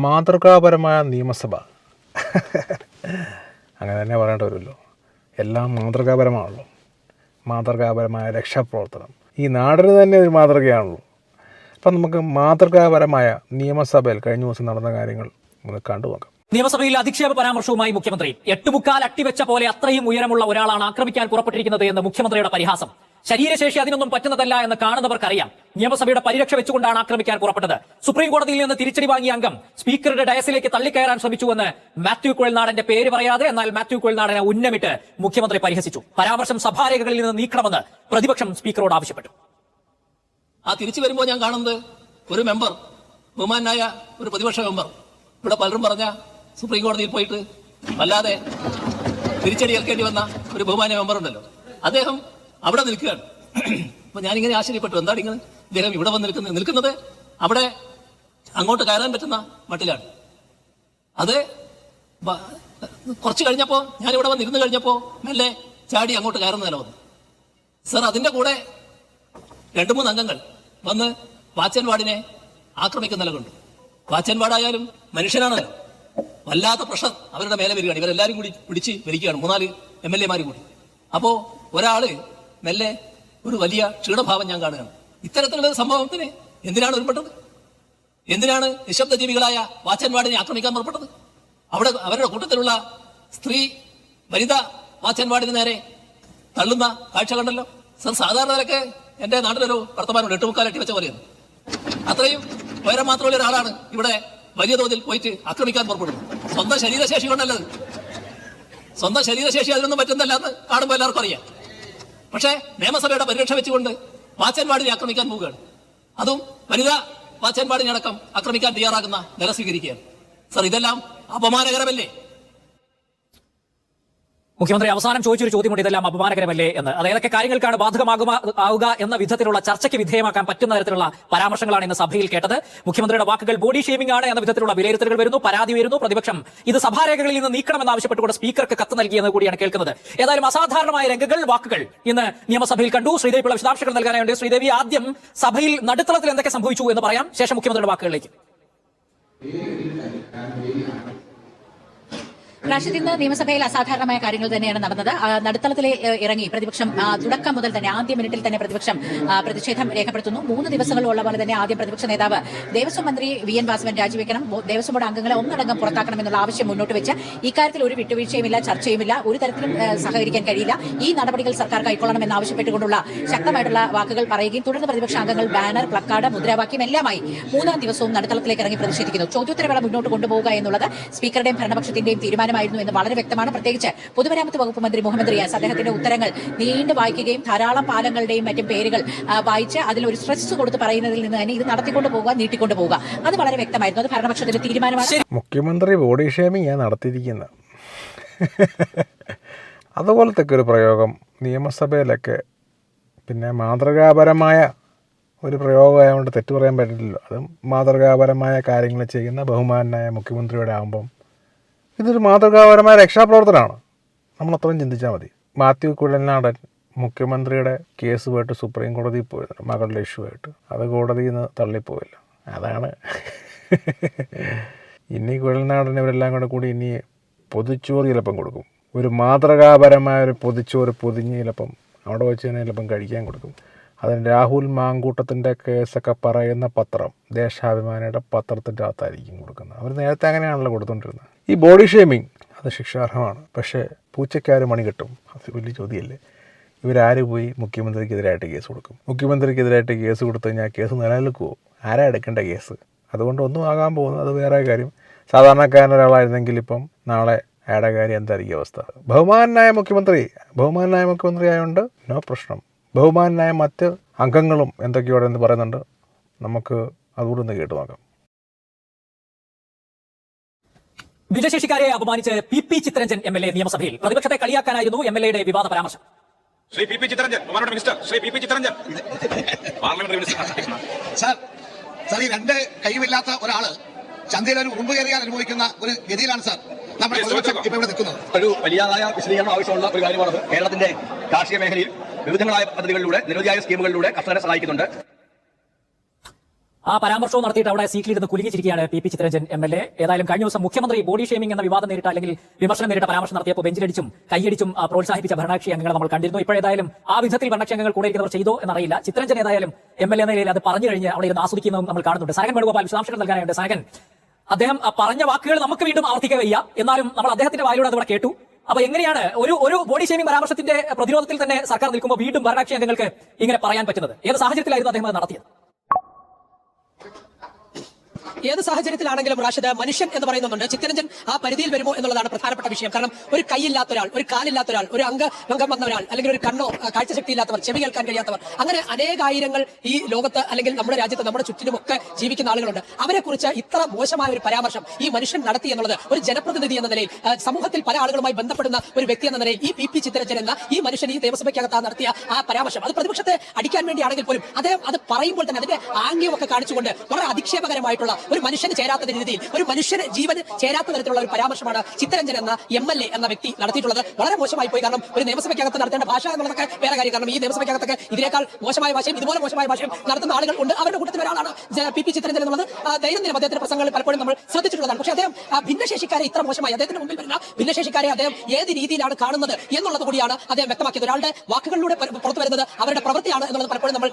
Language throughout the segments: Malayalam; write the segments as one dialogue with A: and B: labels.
A: മാതൃകാപരമായ നിയമസഭ. അങ്ങനെ തന്നെ പറയേണ്ട വരുമല്ലോ. എല്ലാം മാതൃകാപരമാണല്ലോ. മാതൃകാപരമായ രക്ഷാപ്രവർത്തനം. ഈ നാടിന് തന്നെ ഒരു മാതൃകയാണല്ലോ. അപ്പം നമുക്ക് മാതൃകാപരമായ നിയമസഭയിൽ കഴിഞ്ഞ ദിവസം നടന്ന കാര്യങ്ങൾ നമുക്ക് കണ്ടു നോക്കാം.
B: നിയമസഭയിൽ അധിക്ഷേപ പരാമർശവുമായി മുഖ്യമന്ത്രി. എട്ടുമുക്കാൽ അട്ടിവെച്ച പോലെ അത്രയും ഉയരമുള്ള ഒരാളാണ് ആക്രമിക്കാൻ പുറപ്പെട്ടിരിക്കുന്നത് എന്ന് മുഖ്യമന്ത്രിയുടെ പരിഹാസം. ശരീരശേഷി അതിനൊന്നും പറ്റുന്നതല്ല എന്ന് കാണുന്നവർക്കറിയാം. നിയമസഭയുടെ പരിരക്ഷ വെച്ചുകൊണ്ടാണ് ആക്രമിക്കാൻ പുറപ്പെട്ടത്. സുപ്രീം കോടതിയിൽ നിന്ന് തിരിച്ചടി വാങ്ങിയ അംഗം സ്പീക്കറുടെ ഡയസിലേക്ക് തള്ളിക്കയറാൻ ശ്രമിച്ചുവെന്ന് മാത്യു കുഴൽനാടന്റെ പേര് പറയാതെ എന്നാൽ മാത്യു കുഴൽനാടനെ ഉന്നമിട്ട് മുഖ്യമന്ത്രി പരിഹസിച്ചു. പരാമർശം സഭാരേഖകളിൽ നിന്ന് നീക്കണമെന്ന് പ്രതിപക്ഷം സ്പീക്കറോട് ആവശ്യപ്പെട്ടു.
C: ആ തിരിച്ചു വരുമ്പോൾ ഞാൻ കാണുന്നത് ഒരു മെമ്പർ ബഹുമാനായ ഒരു പ്രതിപക്ഷ മെമ്പർ. ഇവിടെ പലരും പറഞ്ഞ സുപ്രീം കോടതിയിൽ പോയിട്ട് വല്ലാതെ തിരിച്ചടി ഏൽക്കേണ്ടി വന്ന ഒരു ബഹുമാന മെമ്പർ ഉണ്ടല്ലോ. അദ്ദേഹം അവിടെ നിൽക്കുകയാണ്. അപ്പൊ ഞാനിങ്ങനെ ആശ്ചര്യപ്പെട്ടു. എന്താണ് ഇങ്ങനെ ഇദ്ദേഹം ഇവിടെ വന്ന് നിൽക്കുന്നത് നിൽക്കുന്നത്? അവിടെ അങ്ങോട്ട് കയറാൻ പറ്റുന്ന മട്ടിലാണ്. അത് കുറച്ച് കഴിഞ്ഞപ്പോ ഞാൻ ഇവിടെ വന്ന് ഇരുന്ന് കഴിഞ്ഞപ്പോ മെല്ലെ ചാടി അങ്ങോട്ട് കയറുന്ന നില വന്നു. സർ അതിന്റെ കൂടെ രണ്ടു മൂന്ന് അംഗങ്ങൾ വന്ന് വാച്ചൻ വാർഡിനെ ആക്രമിക്കുന്ന നിലകൊണ്ടു വാച്ചൻ വാർഡായാലും മനുഷ്യനാണല്ലോ. വല്ലാത്ത പ്രഷർ അവരുടെ മേലെ വരികയാണ്. ഇവരെല്ലാരും കൂടി പിടിച്ച് വരികയാണ് മൂന്നാൽ എം എൽ എമാരും കൂടി. അപ്പോ ഒരാൾ മെല്ലെ ഒരു വലിയ ക്ഷീണഭാവം ഞാൻ കാണുകയാണ്. ഇത്തരത്തിലുള്ള സംഭവത്തിന് എന്തിനാണ് ഉൾപ്പെട്ടത് എന്തിനാണ് നിശബ്ദ ജീവികളായ വാച്ചന്മാടിനെ ആക്രമിക്കാൻ പുറപ്പെട്ടത്? അവിടെ അവരുടെ കൂട്ടത്തിലുള്ള സ്ത്രീ വനിത വാച്ചന്മാടിന് നേരെ തള്ളുന്ന കാഴ്ച കണ്ടല്ലോ. സർ സാധാരണ നിലയ്ക്ക് എന്റെ നാട്ടിലൊരു വർത്തമാനം എട്ടുമുക്കാലട്ടി വെച്ച പോലെയാണ്. അത്രയും ഉയരം മാത്രമുള്ള ഒരാളാണ് ഇവിടെ വലിയ തോതിൽ പോയിട്ട് ആക്രമിക്കാൻ പുറപ്പെടുന്നത്. സ്വന്തം ശരീരശേഷി കൊണ്ടല്ലത്. സ്വന്തം ശരീരശേഷി അതിനൊന്നും പറ്റുന്നല്ല എന്ന് കാണുമ്പോൾ എല്ലാവർക്കും അറിയാം. പക്ഷേ നിയമസഭയുടെ പരിരക്ഷ വെച്ചുകൊണ്ട് വാച്ചൻപാടിനെ ആക്രമിക്കാൻ പോവുകയാണ്. അതും വനിതാ വാച്ചൻപാടിനെ അടക്കം ആക്രമിക്കാൻ തയ്യാറാകുന്ന നില സ്വീകരിക്കുകയാണ്. സർ ഇതെല്ലാം അപമാനകരമല്ലേ?
B: മുഖ്യമന്ത്രി അവസാനം ചോദിച്ചൊരു ചോദ്യമുണ്ട് ഇതെല്ലാം അപമാനകരമല്ലേ എന്ന്. അത് ഏതൊക്കെ കാര്യങ്ങൾക്കാണ് ബാധകമാകുക ആവുക എന്ന വിധത്തിലുള്ള ചർച്ചയ്ക്ക് വിധേയമാക്കാൻ പറ്റുന്ന തരത്തിലുള്ള പരാമർശങ്ങളാണ് ഇന്ന് സഭയിൽ കേട്ടത്. മുഖ്യമന്ത്രിയുടെ വാക്കുകൾ ബോഡി ഷേമിംഗ് ആണ് എന്ന വിധത്തിലുള്ള വിലയിരുത്തലുകൾ വരുന്നു പരാതി വരുന്നു പ്രതിപക്ഷം ഇത് സഭാരേഖകളിൽ നിന്ന് നീക്കണമെന്ന് ആവശ്യപ്പെട്ടുകൊണ്ട് സ്പീക്കർക്ക് കത്ത് നൽകിയെന്ന് കൂടിയാണ് കേൾക്കുന്നത്. ഏതായാലും അസാധാരണമായ രംഗങ്ങൾ വാക്കുകൾ ഇന്ന് നിയമസഭയിൽ കണ്ടു. ശ്രീദേവിയുടെ വിശദാംശങ്ങൾ നൽകാനായുണ്ട്. ശ്രീദേവി ആദ്യം സഭയിൽ നടുത്തളത്തിൽ എന്തൊക്കെ സംഭവിച്ചു എന്ന് പറയാം. ശേഷം മുഖ്യമന്ത്രിയുടെ വാക്കുകളിലേക്ക്.
D: റാഷിദ് ഇന്ന് നിയമസഭയിൽ അസാധാരണമായ കാര്യങ്ങൾ തന്നെയാണ് നടന്നത്. നടുത്തളത്തിൽ ഇറങ്ങി പ്രതിപക്ഷം തുടക്കം മുതൽ തന്നെ ആദ്യ മിനിറ്റിൽ തന്നെ പ്രതിപക്ഷം പ്രതിഷേധം രേഖപ്പെടുത്തുന്നു. മൂന്ന് ദിവസങ്ങളുള്ള പോലെ തന്നെ ആദ്യം പ്രതിപക്ഷ നേതാവ് ദേവസ്വം മന്ത്രി വി എൻ വാസവൻ രാജിവെക്കണം. ദേവസ്വം ബോർഡ് അംഗങ്ങളെ ഒന്നടങ്കം പുറത്താക്കണമെന്നുള്ള ആവശ്യം മുന്നോട്ട് വെച്ച് ഇക്കാര്യത്തിൽ ഒരു വിട്ടുവീഴ്ചയുമില്ല ചർച്ചയുമില്ല ഒരു തരത്തിലും സഹകരിക്കാൻ കഴിയില്ല. ഈ നടപടികൾ സർക്കാർ കൈക്കൊള്ളണമെന്ന് ആവശ്യപ്പെട്ടുകൊണ്ടുള്ള ശക്തമായിട്ടുള്ള വാക്കുകൾ പറയുകയും തുടർന്ന് പ്രതിപക്ഷ അംഗങ്ങൾ ബാനർ പ്ലക്കാർഡ് മുദ്രാവാക്യം എല്ലാമായി മൂന്നാം ദിവസവും നടുത്തളത്തിലേക്ക് ഇറങ്ങി പ്രതിഷേധിക്കുന്നു. ചോദ്യോത്തരവേള മുന്നോട്ട് കൊണ്ടുപോകുക എന്നുള്ളത് സ്പീക്കറുടെയും ഭരണപക്ഷത്തിന്റെയും തീരുമാനമായിരുന്നു എന്ന് വളരെ വ്യക്തമാണ്. പ്രത്യേകിച്ച് പൊതുമരാമത്ത് വകുപ്പ് മന്ത്രി മുഹമ്മദ് റിയാസ് അദ്ദേഹത്തിന്റെ ഉത്തരങ്ങൾ നീണ്ടു വായിക്കുകയും ധാരാളം പാലങ്ങളുടെയും മറ്റും പേരുകൾ വായിച്ച് അതിൽ ഒരു സ്ട്രെസ് കൊടുത്ത് പറയുന്നതിൽ നിന്ന് തന്നെ ഇത് നടത്തിക്കൊണ്ട് പോകുക നീട്ടിക്കൊണ്ടു പോകുക അത് വളരെ വ്യക്തമായിരുന്നു. അത് ഭരണപക്ഷത്തിന്റെ തീരുമാനമാണ്.
A: മുഖ്യമന്ത്രി ബോഡി ഷേമിംഗ് നടത്തിയിരിക്കുന്നത് അതുപോലത്തെ ഒരു പ്രയോഗം നിയമസഭയിലൊക്കെ പിന്നെ മാതൃകാപരമായ ഒരു പ്രയോഗമായതുകൊണ്ട് തെറ്റ് പറയാൻ പറ്റില്ലല്ലോ. അതും മാതൃകാപരമായ കാര്യങ്ങൾ ചെയ്യുന്ന ബഹുമാനായ മുഖ്യമന്ത്രിയുടെ ആകുമ്പം ഇതൊരു മാതൃകാപരമായ രക്ഷാപ്രവർത്തനമാണ്. നമ്മൾ അത്രയും ചിന്തിച്ചാൽ മതി. മാത്യു കുഴൽനാടൻ മുഖ്യമന്ത്രിയുടെ കേസ് പോയിട്ട് സുപ്രീം കോടതിയിൽ പോയിരുന്നു. മകളുടെ ഇഷ്യൂ ആയിട്ട് അത് കോടതിയിൽ നിന്ന് തള്ളിപ്പോയില്ല. അതാണ്. ഇനി കുഴൽനാടൻ ഇവരെല്ലാം കൂടെ കൂടി ഇനി പൊതിച്ചോറ് ചിലപ്പം കൊടുക്കും. ഒരു മാതൃകാപരമായ ഒരു പൊതിച്ചോറ് പൊതിഞ്ഞ് ചിലപ്പം അവിടെ വെച്ച് തന്നെ ചിലപ്പം കഴിക്കാൻ കൊടുക്കും. അതിന് രാഹുൽ മാങ്കൂട്ടത്തിന്റെ കേസൊക്കെ പറയുന്ന പത്രം ദേശാഭിമാനിയുടെ പത്രത്തിന്റെ അകത്തായിരിക്കും കൊടുക്കുന്നത്. അവർ നേരത്തെ അങ്ങനെയാണല്ലോ കൊടുത്തുകൊണ്ടിരുന്നത്. ഈ ബോഡി ഷേമിങ് അത് ശിക്ഷാർഹമാണ്. പക്ഷേ പൂച്ചയ്ക്കാര് മണി കിട്ടും. അത് വലിയ ചോദ്യമല്ലേ ഇവരാര് പോയി മുഖ്യമന്ത്രിക്കെതിരായിട്ട് കേസ് കൊടുക്കും? മുഖ്യമന്ത്രിക്കെതിരായിട്ട് കേസ് കൊടുത്തു കഴിഞ്ഞാൽ കേസ് നിലനിൽക്കുമോ ആരാ എടുക്കേണ്ട കേസ്? അതുകൊണ്ട് ഒന്നും ആകാൻ പോകുന്നത് അത് വേറെ കാര്യം. സാധാരണക്കാരൻ ഒരാളായിരുന്നെങ്കിൽ ഇപ്പം നാളെ അയാളുടെ കാര്യം എന്തായിരിക്കും അവസ്ഥ? ബഹുമാനായ മുഖ്യമന്ത്രി. ബഹുമാനായ മുഖ്യമന്ത്രി ആയതുകൊണ്ട് നോ പ്രശ്നം. ബഹുമാനായ മറ്റ് അംഗങ്ങളും എന്തൊക്കെയോടെ എന്ന് പറയുന്നുണ്ട്. നമുക്ക് അതുകൂടെ ഒന്ന് കേട്ടു നോക്കാം.
B: ഭിന്നശേഷിക്കാരെ അപമാനിച്ച് P P Chitharanjan M L A നിയമസഭയിൽ പ്രതിപക്ഷത്തെ കളിയാക്കാനായിരുന്നു എം എൽ എയുടെ വിവാദ പരാമർശം.
E: ശ്രീ പി പി ചിത്രഞ്ജൻ ബഹുമാനപ്പെട്ട minister Shri P P Chitharanjan parliamentary minister
F: sir sir ഈ രണ്ട് കഴിവില്ലാത്ത ഒരാൾ ചന്തയിൽ ഒരു ഉറുമ്പ് കയറിയാൽ അനുഭവിക്കുന്ന ഒരു ഗതിയിലാണ് സാർ നമ്മുടെ പ്രതിപക്ഷം ഇപ്പൊ ഇവിടെ നിൽക്കുന്നത്.
G: ഒരു വലിയതായ വിശദീകരണം ആവശ്യമുള്ള ഒരു കാര്യമാണ് കേരളത്തിന്റെ കാർഷിക മേഖലയിൽ വിവിധങ്ങളായ പദ്ധതികളിലൂടെ നിരവധിയായ സ്കീമുകളിലൂടെ കർഷകരെ സഹായിക്കുന്നുണ്ട്.
B: ആ പരാമർശവും നടത്തിയിട്ട് അവിടെ സീറ്റിലിരുന്ന് കുലുങ്ങിച്ചിരിക്കുകയാണ് P P Chitharanjan M L A. ഏതായാലും കഴിഞ്ഞ ദിവസം മുഖ്യമന്ത്രി ബോഡി ഷേമിംഗ് എന്ന വിവാദം നേരിട്ട അല്ലെങ്കിൽ വിമർശനം നേരിട്ട പരാമർശം നടത്തിയപ്പോൾ ബെഞ്ചിലടിച്ചും കൈയടിച്ചും പ്രോത്സാഹിപ്പിച്ച ഭരണകക്ഷി അംഗങ്ങൾ നമ്മൾ കണ്ടിരുന്നു. ഇപ്പോഴേതായാലും ആ വിധത്തിൽ ഭരണകക്ഷി അംഗങ്ങൾ കൂടെ ഇരിക്കുന്നവർ ചെയ്തോ എന്നറിയില്ല. ചിത്രരഞ്ജൻ ഏതായാലും എം എൽ എ നിലയിൽ അത് പറഞ്ഞു കഴിഞ്ഞ് അവിടെ ഇരുന്ന് ആസ്വദിക്കുന്നതും നമ്മൾ കാണുന്നുണ്ട്. സനകൻ വേണുഗോപാൽ വിശദാംശങ്ങൾ നൽകാനായുണ്ട് സനകൻ അദ്ദേഹം പറഞ്ഞ വാക്കുകൾ നമുക്ക് വീണ്ടും ആവർത്തിക്കാൻ വയ്യ. എന്നാലും നമ്മൾ അദ്ദേഹത്തിന്റെ വായിലൂടെ അത് കേട്ടു. അപ്പൊ എങ്ങനെയാണ് ഒരു ഒരു ബോഡി ഷേമിംഗ് പരാമർശത്തിന്റെ പ്രതിരോധത്തിൽ തന്നെ സർക്കാർ നിൽക്കുമ്പോൾ വീണ്ടും ഭരണകക്ഷി അംഗങ്ങൾക്ക് ഇങ്ങനെ പറയാൻ പറ്റുന്നത്? ഏത് സാഹചര്യത്തിലായിരുന്നു അദ്ദേഹം അത് നടത്തിയത്?
H: ഏത് സാഹചര്യത്തിലാണെങ്കിലും റാഷിദ് മനുഷ്യൻ എന്ന് പറയുന്നുണ്ട്. ചിത്തരഞ്ജൻ ആ പരിധിയിൽ വരുമോ എന്നുള്ളതാണ് പ്രധാനപ്പെട്ട വിഷയം. കാരണം ഒരു കൈയില്ലാത്ത ഒരാൾ ഒരു കാലില്ലാത്ത ഒരാൾ ഒരു അംഗ അംഗം വന്ന ഒരാൾ അല്ലെങ്കിൽ ഒരു കണ്ണോ കാഴ്ചശക്തി ഇല്ലാത്തവർ ചെവി കേൾക്കാൻ കഴിയാത്തവർ അങ്ങനെ അനേകായിരങ്ങൾ ഈ ലോകത്ത് അല്ലെങ്കിൽ നമ്മുടെ രാജ്യത്ത് നമ്മുടെ ചുറ്റിലുമൊക്കെ ജീവിക്കുന്ന ആളുകളുണ്ട്. അവരെ കുറിച്ച് ഇത്ര മോശമായ ഒരു പരാമർശം ഈ മനുഷ്യൻ നടത്തി എന്നുള്ളത് ഒരു ജനപ്രതിനിധി എന്ന നിലയിൽ സമൂഹത്തിൽ പല ആളുകളുമായി ബന്ധപ്പെടുന്ന ഒരു വ്യക്തി എന്ന നിലയിൽ ഈ പി പി ചിത്തരഞ്ജൻ എന്ന ഈ മനുഷ്യൻ ഈ നിയമസഭയ്ക്കകത്ത് നടത്തിയ ആ പരാമർശം അത് പ്രതിപക്ഷത്തെ അടിക്കാൻ വേണ്ടിയാണെങ്കിൽ പോലും അദ്ദേഹം അത് പറയുമ്പോൾ തന്നെ അതിന്റെ ആംഗ്യമൊക്കെ കാണിച്ചുകൊണ്ട് വളരെ അധിക്ഷേപകരമായിട്ടുള്ള ഒരു മനുഷ്യന് ചേരാത്ത രീതിയിൽ ഒരു മനുഷ്യന് ജീവന് ചേരാത്ത തരത്തിലുള്ള ഒരു പരാമർശമാണ് ചിത്തരഞ്ജൻ എന്ന എം എൽ എ എന്ന വ്യക്തി നടത്തിയിട്ടുള്ളത്. വളരെ മോശമായി പോയി. കാരണം ഒരു നിയമസഭയ്ക്കകത്ത് നടത്തേണ്ട ഭാഷ എന്നുള്ളതൊക്കെ വേറെ കാര്യം. കാരണം ഈ നിയമസഭയ്ക്കകത്തൊക്കെ ഇതിനേക്കാൾ മോശമായ ഭാഷയും ഇതുപോലെ മോശമായ ഭാഷയും നടത്തുന്ന ആളുകൾ ഉണ്ട്. അവരുടെ കൂട്ടത്തിൽ ഒരാളാണ് പി പി ചിത്തരഞ്ജൻ എന്നുള്ളത്. ദൈനംദിന അദ്ദേഹത്തിന്റെ പ്രസംഗങ്ങളിൽ പലപ്പോഴും നമ്മൾ ശ്രദ്ധിച്ചിട്ടുള്ളതാണ്. പക്ഷേ അദ്ദേഹം ഭിന്നശേഷിക്കാരെ ഇത്ര മോശമായി അദ്ദേഹത്തിന്റെ മുമ്പിൽ വരുന്ന ഭിന്നശേഷിക്കാരെ അദ്ദേഹം ഏത് രീതിയിലാണ് കാണുന്നത് എന്നുള്ളത് കൂടിയാണ് അദ്ദേഹം വ്യക്തമാക്കിയത്. ഒരാളുടെ വാക്കുകളിലൂടെ പുറ- പുറത്തു വരുന്നത് അവരുടെ പ്രവൃത്തിയാണ് എന്നുള്ളത് പലപ്പോഴും നമ്മൾ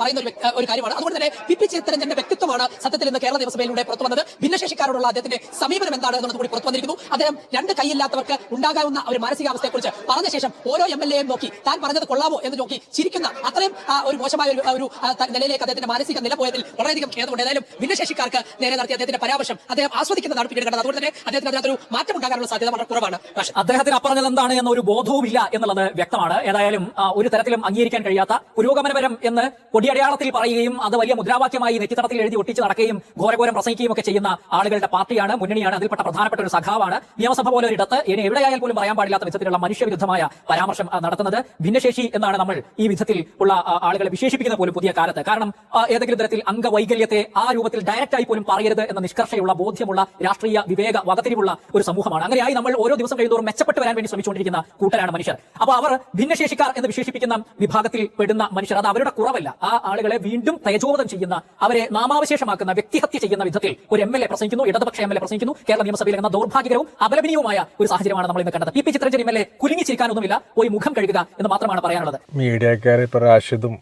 H: പറയുന്ന ഒരു കാര്യമാണ്. അതുകൊണ്ട് തന്നെ പി പി ചിത്തരഞ്ജന്റെ വ്യക്തിത്വമാണ് സത്യത്തിൽ ഇന്ന് കേരള നിയമസഭയിലൂടെ പുറത്തു വന്നത് ഭിന്നശേഷിക്കാരോടുള്ള അദ്ദേഹത്തിന്റെ സമീപനം എന്താണ് എന്നുള്ളത് കൂടി പുറത്തു വന്നിരിക്കുന്നു. അദ്ദേഹം രണ്ട് കൈയില്ലാത്തവർക്ക് ഉണ്ടാകാവുന്ന ഒരു മാനസികാവസ്ഥയെക്കുറിച്ച് പറഞ്ഞ ശേഷം ഓരോ എം എൽ എയും നോക്കി താൻ പറഞ്ഞത് കൊള്ളാമോ? എന്ന് നോക്കി ചിരിക്കുന്ന അത്രയും ഒരു മോശമായ ഒരു- നിലയിലേക്ക് അദ്ദേഹത്തിന്റെ മാനസിക നില പോയതിൽ വളരെയധികം ഖേദമുണ്ട്. ഏതായാലും ഭിന്നശേഷിക്കാർക്ക് നേരെ നടത്തിയ അദ്ദേഹത്തിന്റെ പരാമർശം അദ്ദേഹം ആസ്വദിക്കുന്നതാണ് പിന്നീട് കണ്ടത്. അതുകൊണ്ട് തന്നെ അദ്ദേഹത്തിന് അതിനകത്തൊരു മാറ്റം ഉണ്ടാകാനുള്ള സാധ്യത വളരെ കുറവാണ്.
B: അദ്ദേഹത്തിന് അപ്പറഞ്ഞത് എന്താണ് എന്ന ഒരു ബോധവുമില്ല എന്നുള്ളത് വ്യക്തമാണ്. ഏതായാലും ഒരു തരത്തിലും അംഗീകരിക്കാൻ കഴിയാത്ത പുരോഗമനപരം എന്ന് കൊടിയടയാളത്തിൽ പറയുകയും അത് വലിയ മുദ്രാവാക്യമായി നെറ്റിത്തടത്തിൽ എഴുതി ഒട്ടിച്ച് നടക്കുകയും ഘോരഘോരം പ്രസംഗിക്കുകയും ഒക്കെ ചെയ്യുന്ന ആളുകളുടെ പാർട്ടിയാണ് മുന്നണിയാണ് അതിൽപ്പെട്ട പ്രധാനപ്പെട്ട ഒരു സഖാവാണ്. നിയമസഭ പോലെ ഒരിടത്ത് ഇനി എവിടെയായാൽ പോലും പറയാൻ പാടില്ലാത്ത വിധത്തിലുള്ള മനുഷ്യവിരുദ്ധമായ പരാമർശം നടത്തുന്നത് ഭിന്നശേഷി എന്നാണ് നമ്മൾ ഈ വിധത്തിൽ ഉള്ള ആളുകളെ വിശേഷിപ്പിക്കുന്ന പോലും പുതിയ കാലത്ത്. കാരണം ഏതെങ്കിലും തരത്തിൽ അംഗവൈകല്യത്തെ ആ രൂപത്തിൽ ഡയറക്റ്റായി പോലും പറയരുത് എന്ന നിഷ്കർഷയുള്ള ബോധ്യമുള്ള രാഷ്ട്രീയ വിവേക വകതിരിവുള്ള ഒരു സമൂഹമാണ്. അങ്ങനെയായി നമ്മൾ ഓരോ ദിവസം കഴിയുന്നതോറും മെച്ചപ്പെട്ട് വരാൻ വേണ്ടി ശ്രമിച്ചുകൊണ്ടിരിക്കുന്ന കൂട്ടരാണ് മനുഷ്യർ. അപ്പോൾ അവർ ഭിന്നശേഷിക്കാർ എന്ന് വിശേഷിപ്പിക്കുന്ന വിഭാഗത്തിൽ പെടുന്ന മനുഷ്യർ അത് അവരുടെ കുറവല്ല. ആ ആളുകളെ വീണ്ടും തേജോവധം ചെയ്യുന്ന അവരെ നാമാവശേഷമാക്കുന്ന വ്യക്തിഹത്യ ചെയ്യുന്ന വിധത്തിൽ ഒരു എം എൽ എ പ്രസംഗിക്കുന്നു ഇടതുപക്ഷ എം എൽ എ പ്രസംഗിക്കുന്നു. കേരള നിയമസഭയിൽ എന്ന ദൗർഭാഗ്യകരവും അപലപനീയവുമായ ഒരു സാഹചര്യമാണ് നമ്മൾ ഇന്ന് കണ്ടത്. P P Chitharanjan M L A കുലുങ്ങിച്ചിരിക്കാനൊന്നുമില്ല പോയി മുഖം കഴുകുക എന്ന് മാത്രമാണ് പറയാനുള്ളത്.
A: മീഡിയക്കാരെ പ്രാശിതും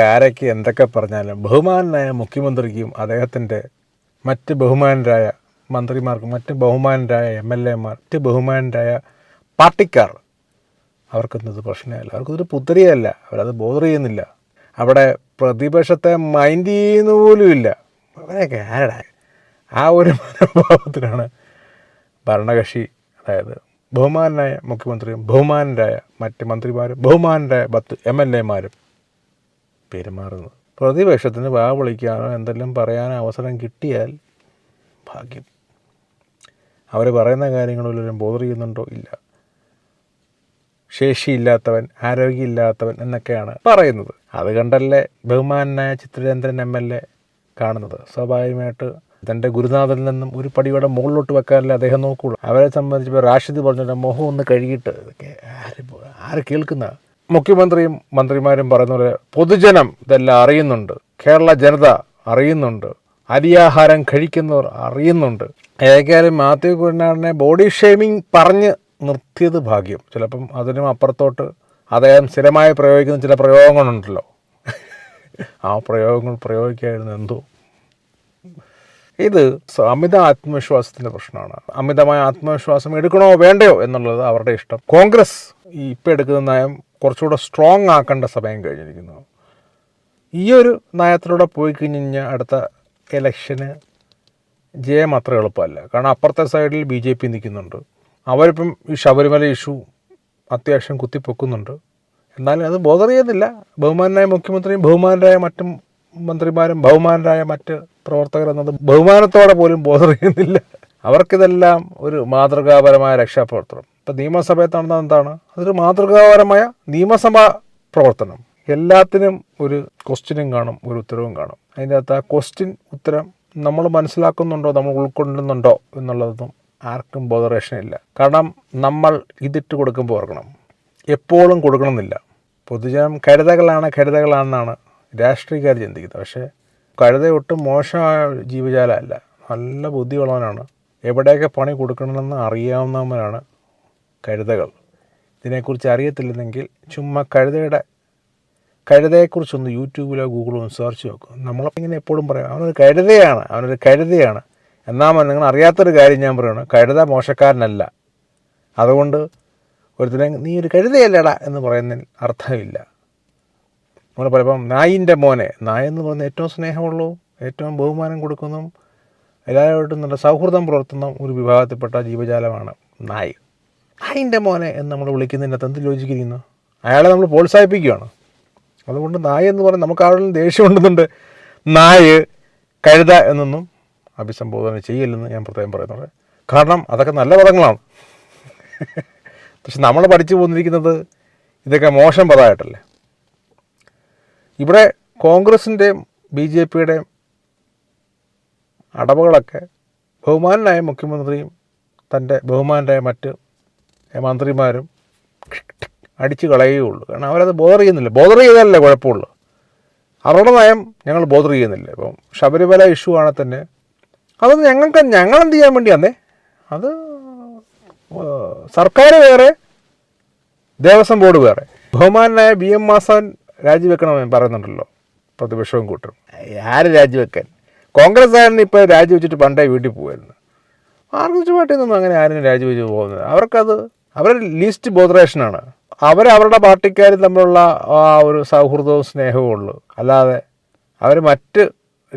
A: ആരൊക്കെ എന്തൊക്കെ പറഞ്ഞാലും ബഹുമാനായ മുഖ്യമന്ത്രിക്കും അദ്ദേഹത്തിന്റെ മറ്റ് ബഹുമാനരായ മന്ത്രിമാർക്കും മറ്റ് ബഹുമാനരായ എം എൽ എമാർ മറ്റ് ബഹുമാനരായ പാർട്ടിക്കാർ അവർക്കൊന്നും ഇത് പ്രശ്നമല്ല. അവർക്കൊരു പുത്തരിയല്ല. അവരത് ബോധർ ചെയ്യുന്നില്ല. അവിടെ പ്രതിപക്ഷത്തെ മൈൻഡ് ചെയ്യുന്ന പോലും ഇല്ല അവരെയൊക്കെ ആരടാ? ആ ഒരു മനോഭാവത്തിലാണ് ഭരണകക്ഷി അതായത് ബഹുമാനായ മുഖ്യമന്ത്രിയും ബഹുമാനരായ മറ്റ് മന്ത്രിമാരും ബഹുമാനരായ പത്ത് എം എൽ എമാരും പെരുമാറുന്നത്. പ്രതിപക്ഷത്തിന് വാ വിളിക്കാനോ എന്തെല്ലാം പറയാനോ അവസരം കിട്ടിയാൽ ഭാഗ്യം. അവർ പറയുന്ന കാര്യങ്ങളിലും ബോധർ ചെയ്യുന്നുണ്ടോ? ഇല്ല. ശേഷിയില്ലാത്തവൻ ആരോഗ്യമില്ലാത്തവൻ എന്നൊക്കെയാണ് പറയുന്നത്. അത് കണ്ടല്ലേ ബഹുമാനായ ചിത്രചന്ദ്രൻ എം എൽ എ കാണുന്നത്. സ്വാഭാവികമായിട്ട് തന്റെ ഗുരുനാഥനിൽ നിന്നും ഒരു പടിയുടെ മുകളിലോട്ട് വെക്കാനല്ലേ അദ്ദേഹം നോക്കുകയുള്ളൂ അവരെ സംബന്ധിച്ച് റാഷിദ് പറഞ്ഞ മുഖം ഒന്ന് കഴുകിയിട്ട് ഇതൊക്കെ ആര് ആര് കേൾക്കുന്ന? മുഖ്യമന്ത്രിയും മന്ത്രിമാരും പറയുന്ന പോലെ പൊതുജനം ഇതെല്ലാം അറിയുന്നുണ്ട്. കേരള ജനത അറിയുന്നുണ്ട്. അരിയാഹാരം കഴിക്കുന്നവർ അറിയുന്നുണ്ട്. ഏതായാലും മാത്യു കുരനാടിനെ ബോഡി ഷേമിംഗ് പറഞ്ഞ് നിർത്തിയത് ഭാഗ്യം. ചിലപ്പം അതിനും അപ്പുറത്തോട്ട് അദ്ദേഹം സ്ഥിരമായി പ്രയോഗിക്കുന്ന ചില പ്രയോഗങ്ങളുണ്ടല്ലോ. ആ പ്രയോഗങ്ങൾ പ്രയോഗിക്കായിരുന്നു എന്തോ? ഇത് അമിത ആത്മവിശ്വാസത്തിന്റെ പ്രശ്നമാണ്. അമിതമായ ആത്മവിശ്വാസം എടുക്കണോ വേണ്ടയോ എന്നുള്ളത് അവരുടെ ഇഷ്ടം. കോൺഗ്രസ് ഈ ഇപ്പം എടുക്കുന്ന നയം കുറച്ചുകൂടെ സ്ട്രോങ് ആക്കേണ്ട സമയം കഴിഞ്ഞിരിക്കുന്നു. ഈ ഒരു നയത്തിലൂടെ പോയി കഴിഞ്ഞാൽ അടുത്ത ഇലക്ഷന് ജയം അത്ര എളുപ്പമല്ല. കാരണം അപ്പുറത്തെ സൈഡിൽ ബി ജെ പി നിൽക്കുന്നുണ്ട്. അവരിപ്പം ഈ ശബരിമല ഇഷ്യൂ അത്യാവശ്യം കുത്തിപ്പൊക്കുന്നുണ്ട്. എന്നാലും അത് ബോധർ ചെയ്യുന്നില്ല ബഹുമാനായ മുഖ്യമന്ത്രിയും ബഹുമാനരായ മറ്റും മന്ത്രിമാരും ബഹുമാനരായ മറ്റ് പ്രവർത്തകർ എന്നത് ബഹുമാനത്തോടെ പോലും ബോധർ ചെയ്യുന്നില്ല അവർക്കിതെല്ലാം ഒരു മാതൃകാപരമായ രക്ഷാപ്രവർത്തനം. ഇപ്പം നിയമസഭയിൽ നടന്നത് എന്താണ്? അതൊരു മാതൃകാപരമായ നിയമസഭാ പ്രവർത്തനം. എല്ലാത്തിനും ഒരു ക്വസ്റ്റ്യനും കാണും ഒരു ഉത്തരവും കാണും. അതിന്റെ അകത്ത് ആ ക്വസ്റ്റ്യൻ ഉത്തരം നമ്മൾ മനസ്സിലാക്കുന്നുണ്ടോ നമ്മൾ ഉൾക്കൊള്ളുന്നുണ്ടോ എന്നുള്ളതൊന്നും ആർക്കും ബോധറേഷൻ ഇല്ല കാരണം നമ്മൾ ഇതിട്ട് കൊടുക്കുമ്പോൾ ഓർക്കണം. എപ്പോഴും കൊടുക്കണമെന്നില്ല. പൊതുജനം കരുതകളാണ് കരുതകളാണെന്നാണ് രാഷ്ട്രീയക്കാർ ചിന്തിക്കുന്നത്. പക്ഷേ കഴുത ഒട്ടും മോശമായ ജീവജാലമല്ല. നല്ല ബുദ്ധിയുള്ളവനാണ്. എവിടെയൊക്കെ പണി കൊടുക്കണമെന്ന് അറിയാവുന്നവനാണ് കഴുതകൾ. ഇതിനെക്കുറിച്ച് അറിയത്തില്ലെന്നെങ്കിൽ ചുമ്മാ കഴുതയുടെ കഴുതയെക്കുറിച്ചൊന്ന് യൂട്യൂബിലോ ഗൂഗിളോ ഒന്ന് സെർച്ച് നോക്കും. നമ്മൾ ഇങ്ങനെ എപ്പോഴും പറയും അവനൊരു കഴുതയാണ് അവനൊരു കഴുതയാണ്. എന്നാൽ നിങ്ങൾ അറിയാത്തൊരു കാര്യം ഞാൻ പറയുകയാണ് കഴുത മോശക്കാരനല്ല. അതുകൊണ്ട് ഒരുത്തനെ നീ ഒരു കഴുതയല്ലടാ എന്ന് പറയുന്നതിൽ അർത്ഥമില്ല. നമ്മൾ പറയുമ്പം നായിന്റെ മോനെ നായ എന്ന് പറയുന്ന ഏറ്റവും സ്നേഹമുള്ളൂ ഏറ്റവും ബഹുമാനം കൊടുക്കുന്നു എല്ലാവരോടും നല്ല സൗഹൃദം പുലർത്തുന്ന ഒരു വിഭാഗത്തിൽപ്പെട്ട ജീവജാലമാണ് നായ്. നായിന്റെ മോനെ എന്ന് നമ്മൾ വിളിക്കുന്നതിനകത്ത് എന്ത് യോജിച്ചിരിക്കുന്നു അയാളെ നമ്മൾ പ്രോത്സാഹിപ്പിക്കുകയാണ്. അതുകൊണ്ട് നായ എന്ന് പറഞ്ഞാൽ നമുക്ക് ആളുകൾ ദേഷ്യം ഉണ്ടെന്നുണ്ട്. നായ് കഴുത എന്നൊന്നും അഭിസംബോധന ചെയ്യില്ലെന്ന് ഞാൻ പ്രത്യേകം പറയുന്നുണ്ട്. കാരണം അതൊക്കെ നല്ല പദങ്ങളാണ്. പക്ഷെ നമ്മൾ പഠിച്ചു പോന്നിരിക്കുന്നത് ഇതൊക്കെ മോശം പദമായിട്ടല്ലേ? ഇവിടെ കോൺഗ്രസിന്റെയും ബി ജെ പിയുടെയും അടവുകളൊക്കെ ബഹുമാനായ മുഖ്യമന്ത്രിയും തന്റെ ബഹുമാനായ മറ്റ് മന്ത്രിമാരും അടിച്ചു കളയുകയുള്ളൂ. കാരണം അവരത് ബോധർ ചെയ്യുന്നില്ല. ബോധർ ചെയ്താലല്ലേ കുഴപ്പമുള്ളൂ. അവരുടെ നയം ഞങ്ങൾ ബോധർ ചെയ്യുന്നില്ല. ഇപ്പം ശബരിമല ഇഷ്യൂ ആണെങ്കിൽ തന്നെ അതൊന്നും ഞങ്ങൾക്ക് ഞങ്ങൾ എന്ത് ചെയ്യാൻ വേണ്ടിയാന്നേ? അത് സർക്കാർ വേറെ ദേവസ്വം ബോർഡ് വേറെ. ബഹുമാനായ ബി എം മാസവൻ രാജിവെക്കണമെന്ന് പറയുന്നുണ്ടല്ലോ പ്രതിപക്ഷവും കൂട്ടും ആര് രാജിവെക്കാൻ? കോൺഗ്രസ് ആയിരുന്നു ഇപ്പോൾ രാജിവെച്ചിട്ട് പണ്ടേ വീട്ടിൽ പോകുമായിരുന്നു മാർക്സിസ്റ്റ് പാർട്ടിയിൽ നിന്നും അങ്ങനെ ആരും രാജിവെച്ച് പോകുന്നത്. അവർക്കത് അവരുടെ ലീസ്റ്റ് ബോധറേഷനാണ് അവർ അവരുടെ പാർട്ടിക്കാരും തമ്മിലുള്ള ആ ഒരു സൗഹൃദവും സ്നേഹവും ഉള്ളൂ. അല്ലാതെ അവർ മറ്റ്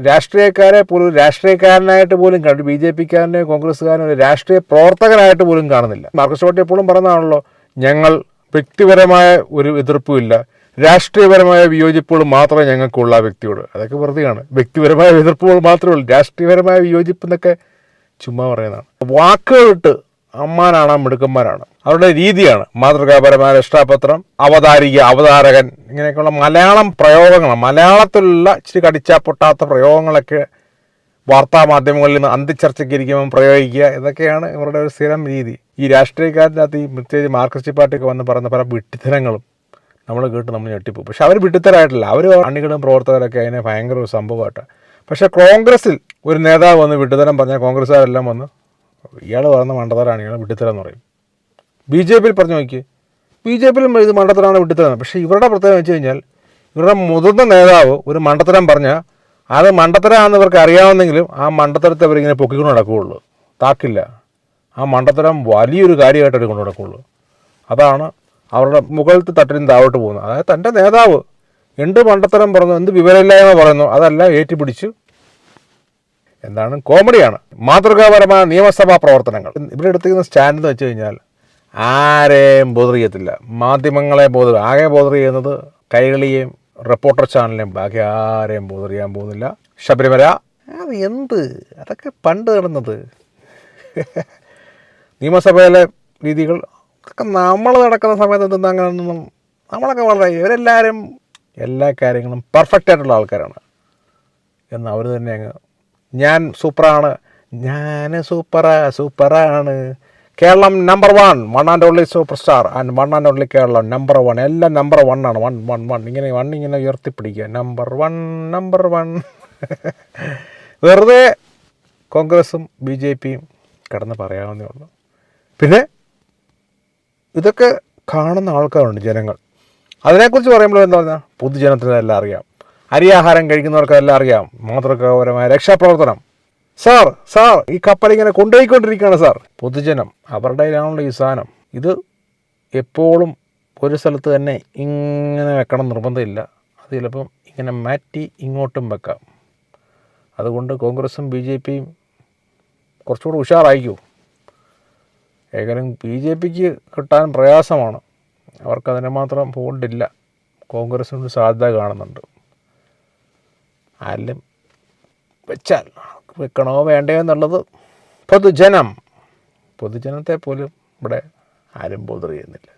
A: രാഷ്ട്രീയക്കാരെ പോലും രാഷ്ട്രീയക്കാരനായിട്ട് പോലും കണ്ടു ബി ജെ പിക്കാരനെ കോൺഗ്രസ്സുകാരനെ ഒരു രാഷ്ട്രീയ പ്രവർത്തകനായിട്ട് പോലും കാണുന്നില്ല. മാർക്സ് പാർട്ടി എപ്പോഴും പറഞ്ഞതാണല്ലോ ഞങ്ങൾ വ്യക്തിപരമായ ഒരു എതിർപ്പുമില്ല. രാഷ്ട്രീയപരമായ വിയോജിപ്പുകൾ മാത്രമേ ഞങ്ങൾക്കുള്ള വ്യക്തിയോട്. അതൊക്കെ വെറുതെയാണ്. വ്യക്തിപരമായ എതിർപ്പുകൾ മാത്രമേ ഉള്ളൂ. രാഷ്ട്രീയപരമായ വിയോജിപ്പ് എന്നൊക്കെ ചുമ്മാ പറയുന്നതാണ്. വാക്കുകളിട്ട് അമ്മാനാണ് മിടുക്കന്മാരാണ്. അവരുടെ രീതിയാണ്. മാതൃകാപരമായ രക്ഷാപത്രം അവതാരിക അവതാരകൻ ഇങ്ങനെയൊക്കെയുള്ള മലയാളം പ്രയോഗങ്ങൾ മലയാളത്തിലുള്ള ഇച്ചിരി കടിച്ചാൽ പൊട്ടാത്ത പ്രയോഗങ്ങളൊക്കെ വാർത്താ മാധ്യമങ്ങളിൽ നിന്ന് അന്തിച്ചർച്ചയ്ക്ക് ഇരിക്കുമ്പോൾ പ്രയോഗിക്കുക ഇതൊക്കെയാണ് ഇവരുടെ ഒരു സ്ഥിരം രീതി. ഈ രാഷ്ട്രീയക്കാരനകത്ത് ഈ പ്രത്യേകിച്ച് മാർക്സിസ്റ്റ് പാർട്ടിയൊക്കെ വന്ന് പറയുന്ന പല വിട്ടിത്തരങ്ങളും നമ്മൾ കേട്ട് നമ്മൾ ഞെട്ടിപ്പോകും. പക്ഷെ അവർ വിട്ടിത്തരായിട്ടില്ല അവർ അണികളും പ്രവർത്തകരൊക്കെ അതിനെ ഭയങ്കര ഒരു സംഭവമായിട്ട് പക്ഷേ കോൺഗ്രസ്സിൽ ഒരു നേതാവ് വന്ന് വിട്ടുതരം പറഞ്ഞാൽ കോൺഗ്രസ്സുകാരെല്ലാം വന്ന് ഇയാൾ പറയുന്ന മണ്ടത്തരാണ് ഇയാൾ വിട്ടിത്തരം എന്ന് പറയും. ബി ജെ പിയിൽ പറഞ്ഞു നോക്കി ബി ജെ പിയിലും ഇത് മണ്ടത്തരാണ് വിട്ടിത്തരം പക്ഷേ ഇവരുടെ പ്രത്യേകത വെച്ച് കഴിഞ്ഞാൽ ഇവരുടെ മുതിർന്ന നേതാവ് ഒരു മണ്ടത്തരം പറഞ്ഞാൽ അത് മണ്ടത്തരാണെന്ന് ഇവർക്ക് അറിയാവുന്നെങ്കിലും ആ മണ്ടത്തരത്തെ അവരിങ്ങനെ പൊക്കിക്കൊണ്ട് നടക്കുകയുള്ളൂ. താക്കില്ല. ആ മണ്ടത്തരം വലിയൊരു കാര്യമായിട്ട് അവർ കൊണ്ട് നടക്കുകയുള്ളൂ. അതാണ് അവരുടെ മുകളിലത്തെ തട്ടിന് താഴോട്ട് പോകുന്നത്. അതായത് തന്റെ നേതാവ് എന്ത് മണ്ടത്തരം പറഞ്ഞു എന്ത് വിവരമില്ലായ്മ പറയുന്നു അതെല്ലാം ഏറ്റുപിടിച്ച് എന്താണ്? കോമഡിയാണ്. മാതൃകാപരമായ നിയമസഭാ പ്രവർത്തനങ്ങൾ. ഇവിടെ എടുത്തിരിക്കുന്ന സ്റ്റാൻഡ് എന്ന് വെച്ച് കഴിഞ്ഞാൽ ആരെയും ബോധർ ചെയ്യത്തില്ല. മാധ്യമങ്ങളെ ബോധർ ആകെ ബോധർ ചെയ്യുന്നത് റിപ്പോർട്ടർ ചാനലിനെയും ബാക്കി ആരെയും ബോധർ ചെയ്യാൻ പോകുന്നില്ല. ശബരിമല. അത് എന്ത്? അതൊക്കെ പണ്ട് നടന്നത്. നിയമസഭയിലെ രീതികൾ ഒക്കെ നമ്മൾ നടക്കുന്ന സമയത്ത് എന്തെന്ന് അങ്ങനെയൊന്നും നമ്മളൊക്കെ വളരെ ഇവരെല്ലാവരും എല്ലാ കാര്യങ്ങളും പെർഫെക്റ്റ് ആയിട്ടുള്ള ആൾക്കാരാണ്. എന്ന് അവർ തന്നെ അങ്ങ് ഞാൻ സൂപ്പറാണ്. ഞാൻ സൂപ്പറാ സൂപ്പറാണ്. Keralam number one one and only super star and one and only Keralam number one എല്ലാം നമ്പർ വൺ ആണ്. വൺ വൺ വൺ ഇങ്ങനെ വൺ ഇങ്ങനെ ഉയർത്തിപ്പിടിക്കുക. നമ്പർ വൺ നമ്പർ വൺ വെറുതെ കോൺഗ്രസും ബി ജെ പിയും കിടന്ന് പറയാവുന്നേ ഉള്ളൂ. പിന്നെ ഇതൊക്കെ കാണുന്ന ആൾക്കാരുണ്ട് ജനങ്ങൾ. അതിനെക്കുറിച്ച് പറയുമ്പോൾ എന്താ പറഞ്ഞാൽ പൊതുജനത്തിന് എല്ലാം അറിയാം. അരിയാഹാരം കഴിക്കുന്നവർക്കെല്ലാം അറിയാം. മാതൃകാപരമായ രക്ഷാപ്രവർത്തനം. സാർ സാർ ഈ കപ്പൽ ഇങ്ങനെ കൊണ്ടുപോയിക്കൊണ്ടിരിക്കുകയാണ് സാർ. പൊതുജനം അവരുടെ കയ്യിലാണല്ലോ ഈ സാധനം. ഇത് എപ്പോഴും ഒരു സ്ഥലത്ത് തന്നെ ഇങ്ങനെ വെക്കണം നിർബന്ധമില്ല. അത് ചിലപ്പം ഇങ്ങനെ മാറ്റി ഇങ്ങോട്ടും വെക്കാം. അതുകൊണ്ട് കോൺഗ്രസും ബി ജെ പിയും കുറച്ചുകൂടെ ഉഷാറായിക്കൂ ഏകദേശം ബി ജെ പിക്ക് കിട്ടാൻ പ്രയാസമാണ്. അവർക്കതിന് മാത്രം ഹോൾഡില്ല കോൺഗ്രസിനൊരു സാധ്യത കാണുന്നുണ്ട്. ആരും വെച്ചാൽ വെക്കണോ വേണ്ടയോ എന്നുള്ളത് പൊതുജനം പൊതുജനത്തെ പോലും ഇവിടെ ആരും ബോധർ ചെയ്യുന്നില്ല.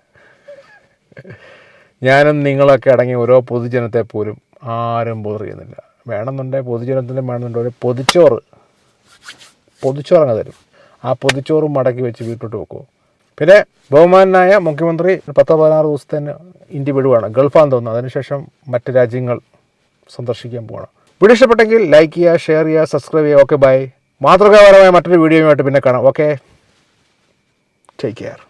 A: ഞാനും നിങ്ങളൊക്കെ അടങ്ങി ഓരോ പൊതുജനത്തെ പോലും ആരും ബോധർ ചെയ്യുന്നില്ല. വേണമെന്നുണ്ടെങ്കിൽ പൊതുജനത്തിനും വേണമെന്നുണ്ടെങ്കിൽ ഒരു പൊതിച്ചോറ് പൊതിച്ചോറ് അങ്ങ് തരും. ആ പൊതിച്ചോറും മടക്കി വെച്ച് വീട്ടിലോട്ട് വെക്കുമോ പിന്നെ ബഹുമാനായ മുഖ്യമന്ത്രി പത്ത് പതിനാറ് ദിവസത്തേന് ഇന്ത്യ വിടുവാണ്. ഗൾഫാന്ന് തോന്നുന്നു. അതിനുശേഷം മറ്റ് രാജ്യങ്ങൾ സന്ദർശിക്കാൻ പോകണം വീഡിയോ ഇഷ്ടപ്പെട്ടെങ്കിൽ ലൈക്ക് ചെയ്യുക ഷെയർ ചെയ്യുക സബ്സ്ക്രൈബ് ചെയ്യുക. ഓക്കെ ബൈ മാതൃകാപരമായ മറ്റൊരു വീഡിയോയുമായിട്ട് പിന്നെ കാണാം. Okay take care